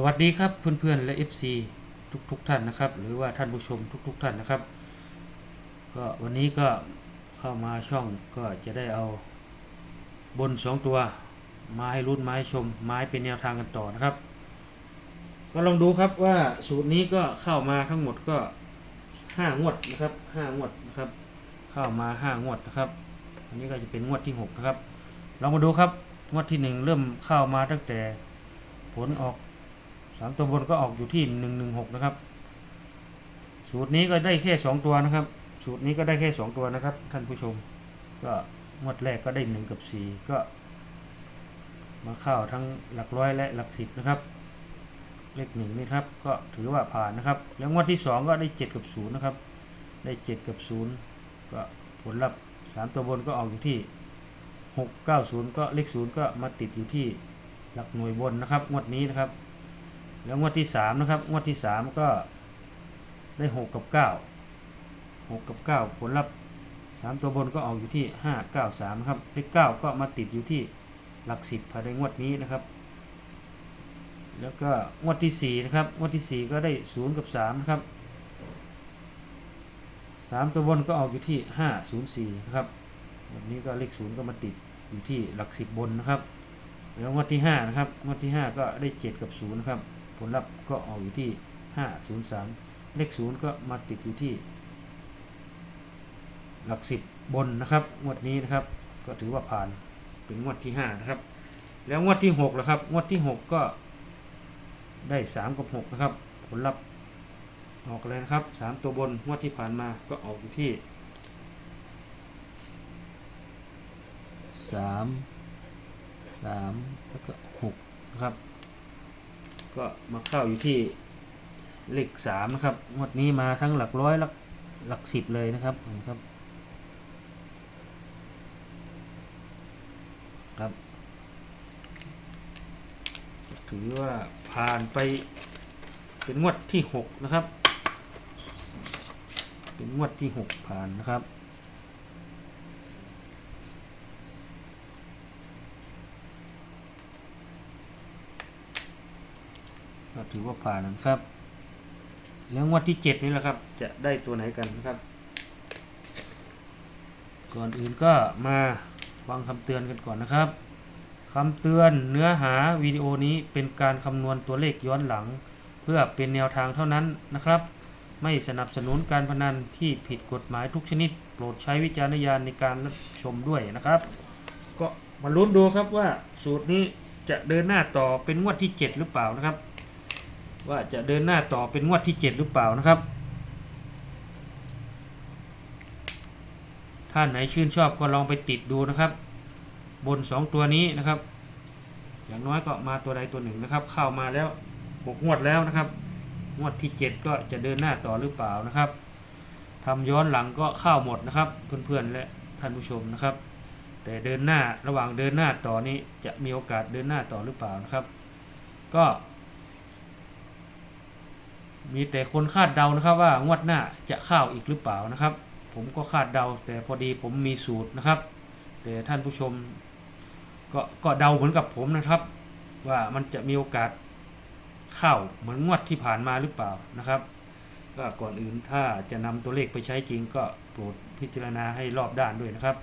สวัสดีครับเพื่อนๆและ FC ทุกๆทท่านนะครับ หรือว่าท่านผู้ชมทุก ๆ ท่านนะครับ ก็วันนี้ก็เข้ามาช่องก็จะได้เอาบนสองตัว มาให้รุ่นมาให้ชมมาให้เป็นแนวทางกันต่อนะครับ ก็ลองดูครับว่าสูตรนี้ก็เข้ามาทั้งหมดก็ห้างวดนะครับห้างวดนะครับ เข้ามาห้างวดนะครับอันนี้ก็จะเป็นงวดที่หกนะครับลองมาดูครับงวดที่หนึ่งเริ่มเข้ามาตั้งแต่ผลออก สามตัวบนก็ออกอยู่ที่หนึ่งหนึ่งหกนะครับ สูตรนี้ก็ได้แค่สองตัวนะครับ สูตรนี้ก็ได้แค่สองตัวนะครับ ท่านผู้ชม ก็งวดแรกก็ได้หนึ่งกับสี่ก็ มาเข้าทั้งหลักร้อยและหลักสิบนะครับ เลขหนึ่งนี่ครับ ก็ถือว่าผ่านนะครับ แล้วงวดที่สองก็ได้เจ็ดกับศูนย์นะครับ ได้เจ็ดกับศูนย์ก็ผลลัพธ์สามตัวบนก็ออกอยู่ที่หกเก้าศูนย์ก็เลขศูนย์ก็มาติดอยู่ที่หลักหน่วยบนนะครับ งวดนี้นะครับ แล้วงวดที่สามนะครับ งวดที่สามก็ได้หกกับเก้าหกกับเก้าผลลัพธ์สามตัวบนก็ออกอยู่ที่ห้าเก้าสามครับเลขเก้าก็มาติดอยู่ที่หลักสิบภายในงวดนี้นะครับ แล้วก็งวดที่สี่นะครับ งวดที่สี่ก็ได้ศูนย์กับสามนะครับสามตัวบนก็ออกอยู่ที่ห้าศูนย์สี่นะครับแบบนี้ก็เลขศูนย์ก็มาติดอยู่ที่หลักสิบบนนะครับ แล้วงวดที่ห้านะครับ งวดที่ห้าก็ได้เจ็ดกับศูนย์นะครับ ผลลัพธ์ก็ออกอยู่ที่ห้าศูนย์สามเลขศูนย์ก็มาติดอยู่ที่ หลักสิบบนนะครับ งวดนี้นะครับ ก็ถือว่าผ่านเป็นงวดที่ห้านะครับ แล้วงวดที่หกนะครับ งวดที่หกก็ได้สามกับหกนะครับ ผลลัพธ์ออกเลยนะครับสามตัวบนงวดที่ผ่านมาก็ออกอยู่ที่สามสามแล้วก็หกนะครับ ก็มาเข้าอยู่ที่เลขสามนะครับงวดนี้มาทั้งหลักร้อยหลักหลักสิบเลยนะครับนะครับครับ ถือว่าผ่านไปเป็นงวดที่หกนะครับ เป็นงวดที่หกผ่านนะครับ ก็ถือว่าผ่านนะครับแล้วงวดที่เจ็ดนี่แหละครับ จะได้ตัวไหนกันนะครับ ก่อนอื่นก็มาฟังคำเตือนกันก่อนนะครับคำเตือนเนื้อหาวิดีโอนี้เป็นการคำนวณตัวเลขย้อนหลัง เพื่อเป็นแนวทางเท่านั้นนะครับ ไม่สนับสนุนการพนันที่ผิดกฎหมายทุกชนิด โปรดใช้วิจารณญาณในการรับชมด้วยนะครับ ก็มาลุ้นดูครับว่าสูตรนี้จะเดินหน้าต่อเป็นงวดที่ 7 หรือเปล่านะครับ ว่าจะเดินหน้าต่อเป็นงวดที่ 7 หรือเปล่านะครับ ท่านไหนชื่นชอบก็ลองไปติดดูนะครับ บน 2 ตัวนี้นะครับ อย่างน้อยก็มาตัวใดตัวหนึ่งนะครับ เข้ามาแล้วหกงวดแล้วนะครับ งวดที่ 7 ก็จะเดินหน้าต่อหรือเปล่านะครับทำย้อนหลังก็เข้าหมดนะครับ เพื่อนๆและท่านผู้ชมนะครับ แต่เดินหน้าระหว่างเดินหน้าต่อนี้จะมีโอกาสเดินหน้าต่อหรือเปล่านะครับ ก็ มีแต่คนคาดเดานะครับว่างวดหน้าจะเข้าอีกหรือเปล่านะครับ ผมก็คาดเดาแต่พอดีผมมีสูตรนะครับ แต่ท่านผู้ชม ก็ก็เดาเหมือนกับผมนะครับ ว่ามันจะมีโอกาสเข้าเหมือนงวดที่ผ่านมาหรือเปล่านะครับก็ก่อนอื่นถ้าจะนำตัวเลขไปใช้จริง ก็โปรดพิจารณาให้รอบด้านด้วยนะครับ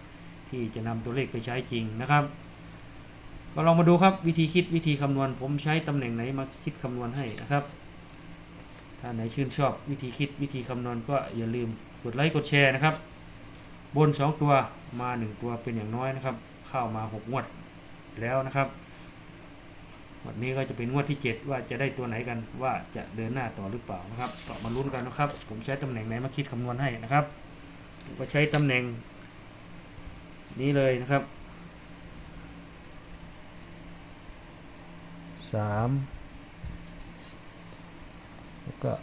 ที่จะนำตัวเลขไปใช้จริงนะครับ ก็ลองมาดูครับวิธีคิดวิธีคำนวณ ผมใช้ตำแหน่งไหนมาคิดคำนวณให้นะครับ ถ้าไหนชื่นชอบวิธีคิดวิธีคำนวณก็อย่าลืมกดไลค์กดแชร์นะครับ บน 2 ตัวมา 1 ตัวเป็นอย่างน้อยนะครับ เข้ามา 6 งวดแล้วนะครับวันนี้ก็จะเป็นงวดที่ 7 ว่าจะได้ตัวไหนกันว่าจะเดินหน้าต่อหรือเปล่านะครับต่อมาลุ้นกันนะครับ ผมใช้ตำแหน่งไหนมาคิดคำนวณให้นะครับผมก็ใช้ตำแหน่ง นี้เลยนะครับสาม แล้วก็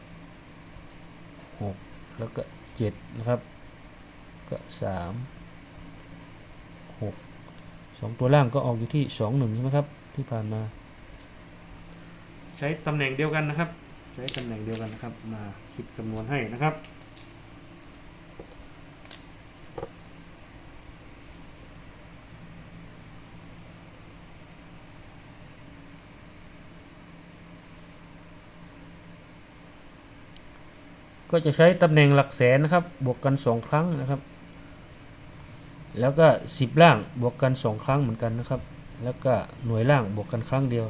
หกแล้วก็เจ็ดนะครับ ก็สามหกสองตัวล่างก็ออกอยู่ที่สองหนึ่งใช่ไหมครับ ที่ผ่านมา ใช้ตำแหน่งเดียวกันนะครับ ใช้ตำแหน่งเดียวกันนะครับ มาคิดคำนวณให้นะครับ ก็จะใช้ตำแหน่งหลักแสนนะครับ บวกกันสองครั้งนะครับ แล้วก็สิบล่างบวกกันสองครั้งเหมือนกันนะครับ แล้วก็หน่วยล่างบวกกันครั้งเดียว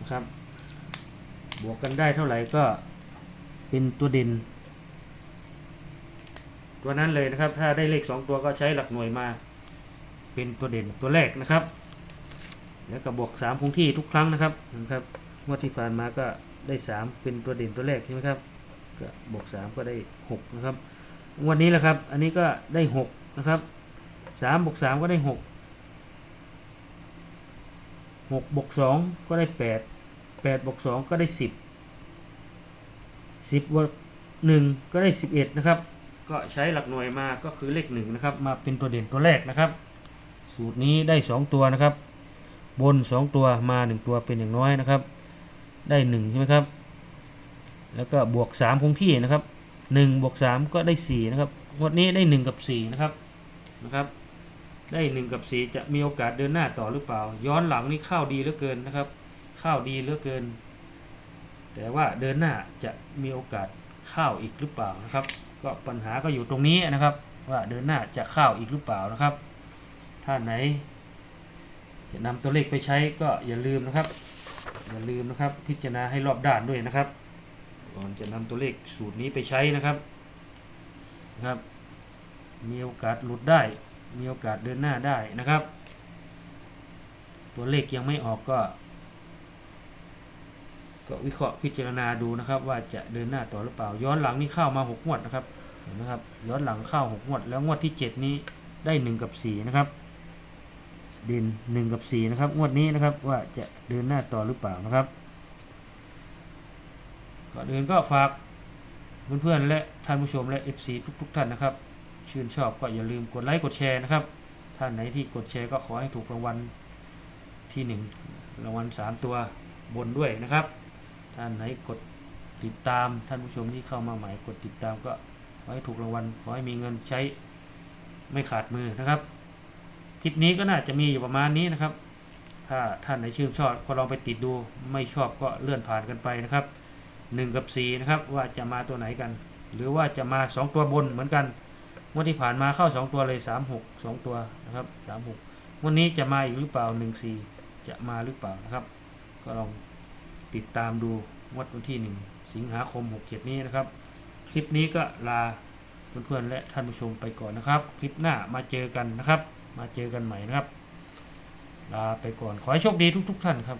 นะครับ บวกกันได้เท่าไหร่ก็เป็นตัวเด่นตัวนั้นเลยนะครับ ถ้าได้เลขสองตัวก็ใช้หลักหน่วยมา เป็นตัวเด่นตัวแรกนะครับ แล้วก็บวกสามคงที่ทุกครั้งนะครับนะครับงวดที่ผ่านมาก็ได้สามเป็นตัวเด่นตัวแรกใช่ไหมครับ ก็บวกสามก็ได้หกนะครับงวดนี้แหละครับ อันนี้ก็ได้หกนะครับสามบวกสามก็ได้หกหกบวกสองก็ได้แปดแปดบวกสองก็ได้สิบสิบวกหนึ่งก็ได้สิบเอ็ดนะครับ ก็ใช้หลักหน่วยมาก็คือเลขหนึ่งนะครับ มาเป็นตัวเด่นตัวแรกนะครับ สูตรนี้ได้สองตัวนะครับ บนสองตัวมาหนึ่งตัวเป็นอย่างน้อยนะครับ ได้หนึ่งใช่ไหมครับ แล้วก็บวกสามคงที่นะครับหนึ่งบวกสามก็ได้สี่นะครับงวดนี้ได้หนึ่งกับสี่นะครับนะครับ ได้หนึ่งกับสี่จะมีโอกาสเดินหน้าต่อหรือเปล่า ย้อนหลังนี่เข้าดีเหลือเกินนะครับเข้าดีเหลือเกิน แต่ว่าเดินหน้าจะมีโอกาสเข้าอีกหรือเปล่านะครับ ก็ปัญหาก็อยู่ตรงนี้นะครับ ว่าเดินหน้าจะเข้าอีกหรือเปล่านะครับ ถ้าไหน จะนำตัวเลขไปใช้ก็อย่าลืมนะครับ อย่าลืมนะครับ พิจารณาให้รอบด้านด้วยนะครับ ก่อนจะนำตัวเลขสูตรนี้ไปใช้นะครับนะครับ มีโอกาสหลุดได้ มีโอกาสเดินหน้าได้นะครับ ตัวเลขยังไม่ออกก็ ก็วิเคราะห์พิจารณาดูนะครับ ว่าจะเดินหน้าต่อหรือเปล่า ย้อนหลังนี่เข้ามาหกงวดนะครับเห็นไหมครับย้อนหลังเข้าหกงวด แล้วงวดที่เจ็ดนี้ได้หนึ่งกับสี่นะครับ เด่นหนึ่งกับสี่นะครับ งวดนี้นะครับว่าจะเดินหน้าต่อหรือเปล่านะครับ ก่อนอื่นก็ฝากเพื่อนๆและท่านผู้ชมและ FC ทุกๆ ท่านนะครับ ชื่นชอบก็อย่าลืมกดไลค์กดแชร์นะครับ ท่านไหนที่กดแชร์ก็ขอให้ถูกรางวัลที่หนึ่งรางวัลสามตัวบนด้วยนะครับ ท่านไหนกดติดตามท่านผู้ชมที่เข้ามาใหม่กดติดตามก็ขอให้ถูกรางวัลขอให้มีเงินใช้ไม่ขาดมือนะครับคลิปนี้ก็น่าจะมีอยู่ประมาณนี้นะครับ ถ้าท่านไหนชื่นชอบก็ลองไปติดดูไม่ชอบก็เลื่อนผ่านกันไปนะครับ หนึ่งกับสี่นะครับ ว่าจะมาตัวไหนกัน หรือว่าจะมาสองตัวบนเหมือนกันงวันที่ผ่านมาเข้าสองตัวเลยสามหกสองตัวนะครับสามหกวันนี้จะมาอีกหรือเปล่าหนึ่งสี่จะมาหรือเปล่านะครับ ก็ลองติดตามดูงวดวันที่หนึ่งสิงหาคมหกเจ็ดนี้นะครับ คลิปนี้ก็ลาเพื่อนๆและท่านผู้ชมไปก่อนนะครับ คลิปหน้ามาเจอกันนะครับ มาเจอกันใหม่นะครับลาไปก่อนขอให้โชคดีทุก ๆ ท่านครับ